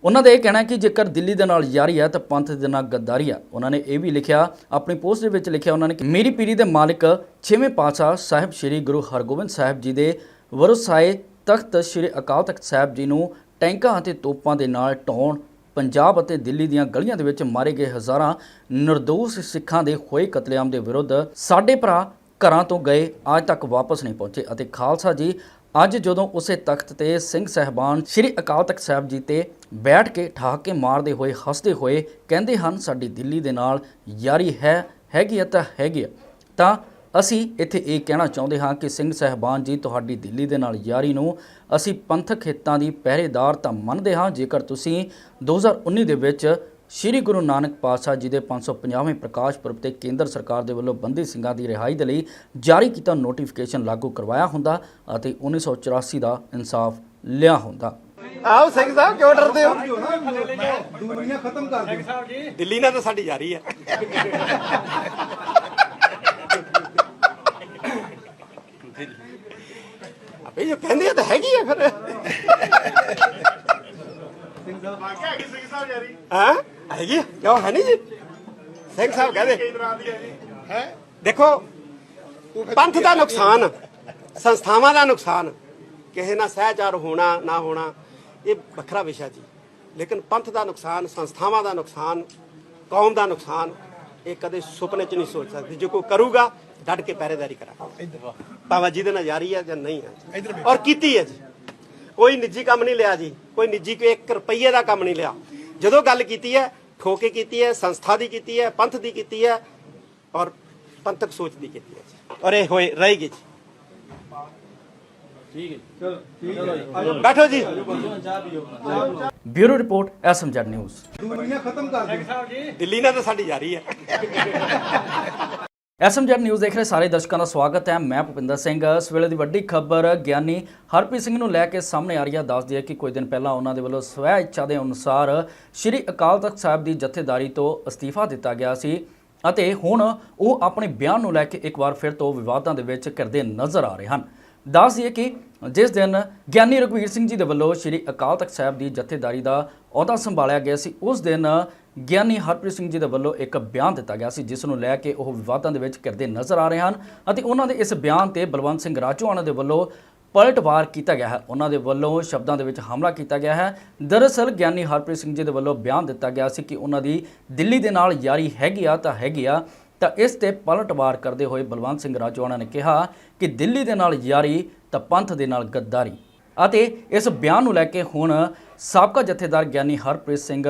ਉਹਨਾਂ ਦਾ ਇਹ ਕਹਿਣਾ ਕਿ ਜੇਕਰ ਦਿੱਲੀ ਦੇ ਨਾਲ ਯਾਰੀ ਹੈ ਤਾਂ ਪੰਥ ਦੇ ਨਾਲ ਗੱਦਾਰੀ ਹੈ। ਉਹਨਾਂ ਨੇ ਇਹ ਵੀ ਲਿਖਿਆ, ਆਪਣੀ ਪੋਸਟ ਦੇ ਵਿੱਚ ਲਿਖਿਆ ਉਹਨਾਂ ਨੇ ਕਿ ਮੇਰੀ ਪੀਰੀ ਦੇ ਮਾਲਕ ਛੇਵੇਂ ਪਾਤਸ਼ਾਹ ਸਾਹਿਬ ਸ੍ਰੀ ਗੁਰੂ ਹਰਗੋਬਿੰਦ ਸਾਹਿਬ ਜੀ ਦੇ ਵਰਸਾਏ ਤਖਤ ਸ੍ਰੀ ਅਕਾਲ ਤਖਤ ਸਾਹਿਬ ਜੀ ਨੂੰ ਟੈਂਕਾਂ ਅਤੇ ਤੋਪਾਂ ਦੇ ਨਾਲ ਢਾਉਣ, ਪੰਜਾਬ ਅਤੇ ਦਿੱਲੀ ਦੀਆਂ ਗਲੀਆਂ ਦੇ ਵਿੱਚ ਮਾਰੇ ਗਏ ਹਜ਼ਾਰਾਂ ਨਿਰਦੋਸ਼ ਸਿੱਖਾਂ ਦੇ ਹੋਏ ਕਤਲੇਆਮ ਦੇ ਵਿਰੁੱਧ ਸਾਡੇ ਭਰਾ ਘਰਾਂ ਤੋਂ ਗਏ, ਅੱਜ ਤੱਕ ਵਾਪਸ ਨਹੀਂ ਪਹੁੰਚੇ ਅਤੇ ਖਾਲਸਾ ਜੀ ਅੱਜ ਜਦੋਂ ਉਸੇ ਤਖਤ ਤੇ ਸਿੰਘ ਸਹਿਬਾਨ ਸ੍ਰੀ ਅਕਾਲ ਤਖਤ ਸਾਹਿਬ ਜੀ ਤੇ ਬੈਠ ਕੇ ਠਾਕੇ ਮਾਰਦੇ ਹੋਏ, ਹੱਸਦੇ ਹੋਏ ਕਹਿੰਦੇ ਹਨ, ਸਾਡੀ ਦਿੱਲੀ ਦੇ ਨਾਲ ਯਾਰੀ ਹੈ, ਹੈਗੀ ਹੈ ਤਾਂ ਹੈਗੀ ਹੈ ਤਾਂ ਅਸੀਂ ਇੱਥੇ ਇਹ ਕਹਿਣਾ ਚਾਹੁੰਦੇ ਹਾਂ ਕਿ ਸਿੰਘ ਸਹਿਬਾਨ ਜੀ, ਤੁਹਾਡੀ ਦਿੱਲੀ ਦੇ ਨਾਲ ਯਾਰੀ ਨੂੰ ਅਸੀਂ ਪੰਥਕ ਹਿੱਤਾਂ ਦੀ ਪਹਿਰੇਦਾਰ ਤਾਂ ਮੰਨਦੇ ਹਾਂ। ਜੇਕਰ ਤੁਸੀਂ 2019 ਦੇ ਵਿੱਚ ਸ੍ਰੀ ਗੁਰੂ ਨਾਨਕ ਪਾਤਸ਼ਾਹ ਜੀ ਦੇ 550ਵੇਂ ਪ੍ਰਕਾਸ਼ ਪੁਰਬ ਤੇ ਕੇਂਦਰ ਸਰਕਾਰ ਦੇ ਵੱਲੋਂ ਬੰਦੀ ਸਿੰਘਾਂ ਦੀ ਰਿਹਾਈ ਦੇ ਲਈ ਜਾਰੀ ਕੀਤਾ ਨੋਟੀਫਿਕੇਸ਼ਨ ਲਾਗੂ ਕਰਵਾਇਆ ਹੁੰਦਾ ਅਤੇ 1984 ਦਾ ਇਨਸਾਫ ਲਿਆ ਹੁੰਦਾ। ਆਓ ਸਿੰਘ ਸਾਹਿਬ ਕਿਉਂ ਡਰਦੇ ਹੋ? ਦੂਰੀਆਂ ਖਤਮ ਕਰ ਦਿਓ ਦਿੱਲੀ ਨਾਲ ਤਾਂ ਸਾਡੀ ਯਾਰੀ ਹੈ ਆਪੇ ਜੋ ਕਹਿੰਦੇ ਆ ਤਾਂ ਹੈਗੀ ਆ ਫਿਰ। ਹਾਂ? ਹੈਗੀ ਆ? ਕਿਉਂ? ਹੈ ਨਹੀਂ ਜੀ? ਸਿੰਘ ਸਾਹਿਬ ਕਹਦੇ। ਹੈ? ਦੇਖੋ ਪੰਥ ਦਾ ਨੁਕਸਾਨ ਸੰਸਥਾਵਾਂ ਦਾ ਨੁਕਸਾਨ ਕਿਸੇ ਨਾਲ ਸਹਿਚਾਰ ਹੋਣਾ ਨਾ ਹੋਣਾ ਇਹ ਵੱਖਰਾ ਵਿਸ਼ਾ ਜੀ। ਲੇਕਿਨ ਪੰਥ ਦਾ ਨੁਕਸਾਨ ਸੰਸਥਾਵਾਂ ਦਾ ਨੁਕਸਾਨ ਕੌਮ ਦਾ ਨੁਕਸਾਨ ਇਹ ਕਦੇ ਸੁਪਨੇ 'ਚ ਨਹੀਂ ਸੋਚ ਸਕਦੀ। ਜੇ ਕੋਈ ਕਰੂਗਾ ਡਟ ਕੇ ਪਹਿਰੇਦਾਰੀ ਕਰਾਂਗਾ। ਭਾਵੇਂ ਜਿਹਦੇ ਨਾਲ ਯਾਰੀ ਹੈ ਜਾਂ ਨਹੀਂ ਹੈ ਔਰ ਕੀਤੀ ਹੈ ਜੀ। ਕੋਈ ਨਿੱਜੀ ਕੰਮ ਨਹੀਂ ਲਿਆ ਜੀ ਕੋਈ ਨਿੱਜੀ ਕੋਈ 1 ਰੁਪਈਏ ਦਾ ਕੰਮ ਨਹੀਂ ਲਿਆ। ਜਦੋਂ ਗੱਲ ਕੀਤੀ ਹੈ ਠੋਕੇ ਕੀਤੀ ਹੈ ਸੰਸਥਾ ਦੀ ਕੀਤੀ ਹੈ ਪੰਥ ਦੀ ਕੀਤੀ ਹੈ ਔਰ ਪੰਥਕ ਸੋਚ ਦੀ ਕੀਤੀ ਹੈ ਔਰ ਇਹ ਹੋਏ ਰਹੇਗੀ ਜੀ। ਚਲੋ ਠੀਕ ਹੈ। ਆਜੋ। ਬੈਠੋ ਜੀ। Bureau report SMZ News. ਦੂਰੀਆਂ ਖਤਮ ਕਰ ਦਿੱਲੀ ਨਾਲ ਤਾਂ ਸਾਡੀ ਯਾਰੀ ਹੈ। [LAUGHS] ਐਸਐਮਜੈਡ ਨਿਊਜ਼ ਦੇਖ ਰਹੇ ਸਾਰੇ ਦਰਸ਼ਕਾਂ ਦਾ ਸਵਾਗਤ ਹੈ। ਮੈਂ ਭੁਪਿੰਦਰ ਸਿੰਘ। ਇਸ ਵੇਲੇ ਦੀ ਵੱਡੀ ਖਬਰ ਗਿਆਨੀ ਹਰਪ੍ਰੀਤ ਸਿੰਘ ਨੂੰ ਲੈ ਕੇ ਸਾਹਮਣੇ ਆ ਰਹੀ ਹੈ। ਦੱਸਦੀ ਹੈ ਕਿ ਕੁਝ ਦਿਨ ਪਹਿਲਾਂ ਉਹਨਾਂ ਦੇ ਵੱਲੋਂ ਸਵੈ ਇੱਛਾ ਦੇ ਅਨੁਸਾਰ ਸ੍ਰੀ ਅਕਾਲ ਤਖਤ ਸਾਹਿਬ ਦੀ ਜਥੇਦਾਰੀ ਤੋਂ ਅਸਤੀਫਾ ਦਿੱਤਾ ਗਿਆ ਸੀ ਅਤੇ ਹੁਣ ਉਹ ਆਪਣੇ ਬਿਆਨ ਨੂੰ ਲੈ ਕੇ ਇੱਕ ਵਾਰ ਫਿਰ ਤੋਂ ਵਿਵਾਦਾਂ ਦੇ ਵਿੱਚ ਘਿਰਦੇ ਨਜ਼ਰ ਆ ਰਹੇ ਹਨ। ਦੱਸ ਦਈਏ ਕਿ ਜਿਸ ਦਿਨ ਗਿਆਨੀ ਰਘਵੀਰ ਸਿੰਘ ਜੀ ਦੇ ਵੱਲੋਂ ਸ੍ਰੀ ਅਕਾਲ ਤਖਤ ਸਾਹਿਬ ਦੀ ਜਥੇਦਾਰੀ ਦਾ ਅਹੁਦਾ ਸੰਭਾਲਿਆ ਗਿਆ ਸੀ, ਉਸ ਦਿਨ ਗਿਆਨੀ ਹਰਪ੍ਰੀਤ ਸਿੰਘ ਜੀ ਦੇ ਵੱਲੋਂ ਇੱਕ ਬਿਆਨ ਦਿੱਤਾ ਗਿਆ ਸੀ, ਜਿਸ ਨੂੰ ਲੈ ਕੇ ਉਹ ਵਿਵਾਦਾਂ ਦੇ ਵਿੱਚ ਘਿਰਦੇ ਨਜ਼ਰ ਆ ਰਹੇ ਹਨ ਅਤੇ ਉਹਨਾਂ ਦੇ ਇਸ ਬਿਆਨ ਤੇ ਬਲਵੰਤ ਸਿੰਘ ਰਾਜੋਆਣਾ ਦੇ ਵੱਲੋਂ ਪਲਟਵਾਰ ਕੀਤਾ ਗਿਆ ਹੈ। ਉਹਨਾਂ ਦੇ ਵੱਲੋਂ ਸ਼ਬਦਾਂ ਦੇ ਵਿੱਚ ਹਮਲਾ ਕੀਤਾ ਗਿਆ ਹੈ। ਦਰਅਸਲ ਗਿਆਨੀ ਹਰਪ੍ਰੀਤ ਸਿੰਘ ਜੀ ਦੇ ਵੱਲੋਂ ਬਿਆਨ ਦਿੱਤਾ ਗਿਆ ਸੀ ਕਿ ਉਹਨਾਂ ਦੀ ਦਿੱਲੀ ਦੇ ਨਾਲ ਯਾਰੀ ਹੈਗੀ ਆ ਤਾਂ ਹੈਗੀ ਆ ਤਾਂ ਇਸ ਤੇ ਪਲਟਵਾਰ ਕਰਦੇ ਹੋਏ ਬਲਵੰਤ ਸਿੰਘ ਰਾਜੋਆਣਾ ਨੇ ਕਿਹਾ ਕਿ ਦਿੱਲੀ ਦੇ ਨਾਲ ਯਾਰੀ ਤਾਂ ਪੰਥ ਦੇ ਨਾਲ ਗੱਦਾਰੀ। ਅਤੇ ਇਸ ਬਿਆਨ ਨੂੰ ਲੈ ਕੇ ਹੁਣ ਸਾਬਕਾ ਜਥੇਦਾਰ ਗਿਆਨੀ ਹਰਪ੍ਰੀਤ ਸਿੰਘ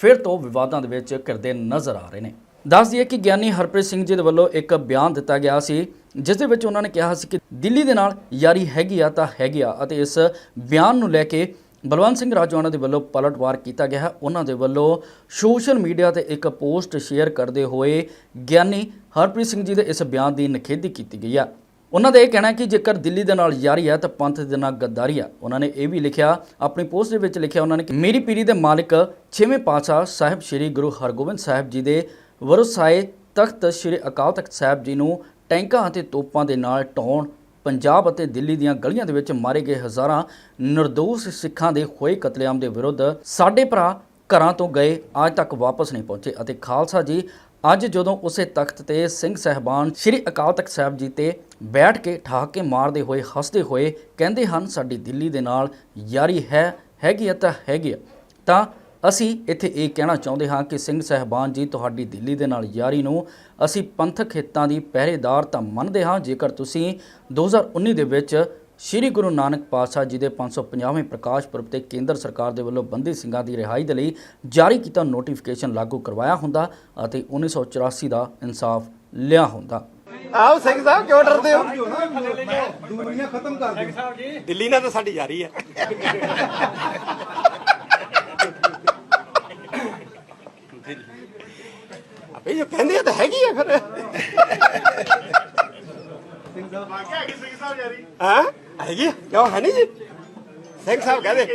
ਫਿਰ ਤੋਂ ਵਿਵਾਦਾਂ ਦੇ ਵਿੱਚ ਘਿਰਦੇ ਨਜ਼ਰ ਆ ਰਹੇ ਨੇ। ਦੱਸ ਦਈਏ ਕਿ ਗਿਆਨੀ ਹਰਪ੍ਰੀਤ ਸਿੰਘ ਜੀ ਦੇ ਵੱਲੋਂ ਇੱਕ ਬਿਆਨ ਦਿੱਤਾ ਗਿਆ ਸੀ, ਜਿਸ ਦੇ ਵਿੱਚ ਉਹਨਾਂ ਨੇ ਕਿਹਾ ਸੀ ਕਿ ਦਿੱਲੀ ਦੇ ਨਾਲ ਯਾਰੀ ਹੈਗੀ ਆ ਤਾਂ ਹੈਗੀ ਆ ਅਤੇ ਇਸ ਬਿਆਨ ਨੂੰ ਲੈ ਕੇ ਬਲਵੰਤ ਸਿੰਘ ਰਾਜਵਾਨਾ ਦੇ ਵੱਲੋਂ ਪਲਟਵਾਰ ਕੀਤਾ ਗਿਆ ਹੈ। ਉਹਨਾਂ ਦੇ ਵੱਲੋਂ ਸੋਸ਼ਲ ਮੀਡੀਆ ਤੇ ਇੱਕ ਪੋਸਟ ਸ਼ੇਅਰ ਕਰਦੇ ਹੋਏ ਗਿਆਨੀ ਹਰਪ੍ਰੀਤ ਸਿੰਘ ਜੀ ਦੇ ਇਸ ਬਿਆਨ ਦੀ ਨਿਖੇਧੀ ਕੀਤੀ ਗਈ ਹੈ ਉਹਨਾਂ ਦਾ ਇਹ ਕਹਿਣਾ ਕਿ ਜੇਕਰ ਦਿੱਲੀ ਦੇ ਨਾਲ ਯਾਰੀ ਹੈ ਤਾਂ ਪੰਥ ਦੇ ਨਾਲ ਗੱਦਾਰੀ ਹੈ ਉਹਨਾਂ ਨੇ ਇਹ ਵੀ ਲਿਖਿਆ, ਆਪਣੀ ਪੋਸਟ ਦੇ ਵਿੱਚ ਲਿਖਿਆ ਉਹਨਾਂ ਨੇ ਕਿ ਮੇਰੀ ਪੀਰੀ ਦੇ ਮਾਲਕ ਛੇਵੇਂ ਪਾਤਸ਼ਾਹ ਸਾਹਿਬ ਸ੍ਰੀ ਗੁਰੂ ਹਰਗੋਬਿੰਦ ਸਾਹਿਬ ਜੀ ਦੇ ਵਰਸਾਏ ਤਖਤ ਸ੍ਰੀ ਅਕਾਲ ਤਖਤ ਸਾਹਿਬ ਜੀ ਨੂੰ ਟੈਂਕਾਂ ਅਤੇ ਤੋਪਾਂ ਦੇ ਨਾਲ ਢਾਉਣ ਪੰਜਾਬ ਅਤੇ ਦਿੱਲੀ ਦੀਆਂ ਗਲੀਆਂ ਦੇ ਵਿੱਚ ਮਾਰੇ ਗਏ ਹਜ਼ਾਰਾਂ ਨਿਰਦੋਸ਼ ਸਿੱਖਾਂ ਦੇ ਹੋਏ ਕਤਲੇਆਮ ਦੇ ਵਿਰੁੱਧ ਸਾਡੇ ਭਰਾ ਘਰਾਂ ਤੋਂ ਗਏ, ਅੱਜ ਤੱਕ ਵਾਪਸ ਨਹੀਂ ਪਹੁੰਚੇ ਅਤੇ ਖਾਲਸਾ ਜੀ, ਅੱਜ ਜਦੋਂ ਉਸੇ ਤਖਤ ਤੇ ਸਿੰਘ ਸਹਿਬਾਨ ਸ੍ਰੀ ਅਕਾਲ ਤਖਤ ਸਾਹਿਬ ਜੀ ਤੇ ਬੈਠ ਕੇ ਠਾਕੇ ਮਾਰਦੇ ਹੋਏ, ਹੱਸਦੇ ਹੋਏ ਕਹਿੰਦੇ ਹਨ, ਸਾਡੀ ਦਿੱਲੀ ਦੇ ਨਾਲ ਯਾਰੀ ਹੈ, ਹੈਗੀ ਹੈ ਤਾਂ ਹੈਗੀ ਹੈ। ਤਾਂ ਅਸੀਂ ਇੱਥੇ ਇਹ ਕਹਿਣਾ ਚਾਹੁੰਦੇ ਹਾਂ ਕਿ ਸਿੰਘ ਸਹਿਬਾਨ ਜੀ ਤੁਹਾਡੀ ਦਿੱਲੀ ਦੇ ਨਾਲ ਯਾਰੀ ਨੂੰ ਅਸੀਂ ਪੰਥਕ ਹਿੱਤਾਂ ਦੀ ਪਹਿਰੇਦਾਰ ਤਾਂ ਮੰਨਦੇ ਹਾਂ ਜੇਕਰ ਤੁਸੀਂ 2019 ਦੇ ਵਿੱਚ ਸ੍ਰੀ ਗੁਰੂ ਨਾਨਕ ਪਾਤਸ਼ਾਹ ਜੀ ਦੇ 550ਵੇਂ ਪ੍ਰਕਾਸ਼ ਪੁਰਬ ਤੇ ਕੇਂਦਰ ਸਰਕਾਰ ਦੇ ਵੱਲੋਂ ਬੰਦੀ ਸਿੰਘਾਂ ਦੀ ਰਿਹਾਈ ਦੇ ਲਈ ਜਾਰੀ ਕੀਤਾ ਨੋਟੀਫਿਕੇਸ਼ਨ ਲਾਗੂ ਕਰਵਾਇਆ ਹੁੰਦਾ ਅਤੇ 1984 ਦਾ ਇਨਸਾਫ ਲਿਆ ਹੁੰਦਾ। ਆਓ ਸਿੰਘ ਸਾਹਿਬ ਕਿਉਂ ਡਰਦੇ ਹੋ? ਦੂਰੀਆਂ ਖਤਮ ਕਰ ਦਿੱਲੀ ਨਾਲ ਤਾਂ ਸਾਡੀ ਯਾਰੀ ਹੈ। ਆਪੇ ਜੋ ਕਹਿੰਦੇ ਆ ਤਾਂ ਹੈਗੀ ਆ ਫਿਰ। ਸਿੰਘ ਸਾਹਿਬ ਹਾਂ? ਹੈਗੀ ਕਿਉਂ? ਹੈ ਨਹੀਂ ਜੀ। ਸਿੰਘ ਸਾਹਿਬ ਕਹਦੇ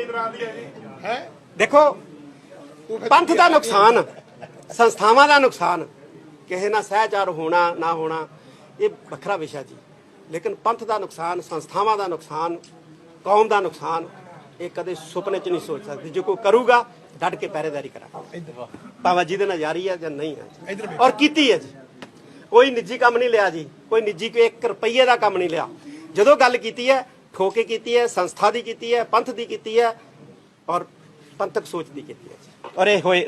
ਹੈ ਦੇਖੋ, ਪੰਥ ਦਾ ਨੁਕਸਾਨ, ਸੰਸਥਾਵਾਂ ਦਾ ਨੁਕਸਾਨ, ਕਿਸੇ ਨਾਲ ਸਹਿਚਾਰ ਹੋਣਾ, ਨਾ ਹੋਣਾ, ਇਹ ਵੱਖਰਾ ਵਿਸ਼ਾ ਜੀ। ਲੇਕਿਨ ਪੰਥ ਦਾ ਨੁਕਸਾਨ, ਸੰਸਥਾਵਾਂ ਦਾ ਨੁਕਸਾਨ, ਕੌਮ ਦਾ ਨੁਕਸਾਨ, ਇਹ ਕਦੇ ਸੁਪਨੇ 'ਚ ਨਹੀਂ ਸੋਚ ਸਕਦੀ। ਜੇ ਕੋਈ ਕਰੂਗਾ ਡਟ ਕੇ ਪਹਿਰੇਦਾਰੀ ਕਰਾਂਗੇ ਭਾਵੇਂ ਜਿਹਦੇ ਨਾਲ ਜਾਰੀ ਹੈ ਜਾਂ ਨਹੀਂ ਹੈ ਔਰ ਕੀਤੀ ਹੈ ਜੀ। ਕੋਈ ਨਿੱਜੀ ਕੰਮ ਨਹੀਂ ਲਿਆ ਜੀ। ਕੋਈ ਨਿੱਜੀ ਕੋਈ 1 ਰੁਪਈਏ ਦਾ ਕੰਮ ਨਹੀਂ ਲਿਆ। ਜਦੋਂ ਗੱਲ ਕੀਤੀ ਹੈ ਠੋਕੇ ਕੀਤੀ ਹੈ ਸੰਸਥਾ ਦੀ ਕੀਤੀ ਹੈ ਪੰਥ ਦੀ ਕੀਤੀ ਹੈ ਔਰ ਪੰਥਕ ਸੋਚ ਦੀ ਕੀਤੀ ਹੈ ਜੀ। ਔਰ ਇਹ ਹੋਏ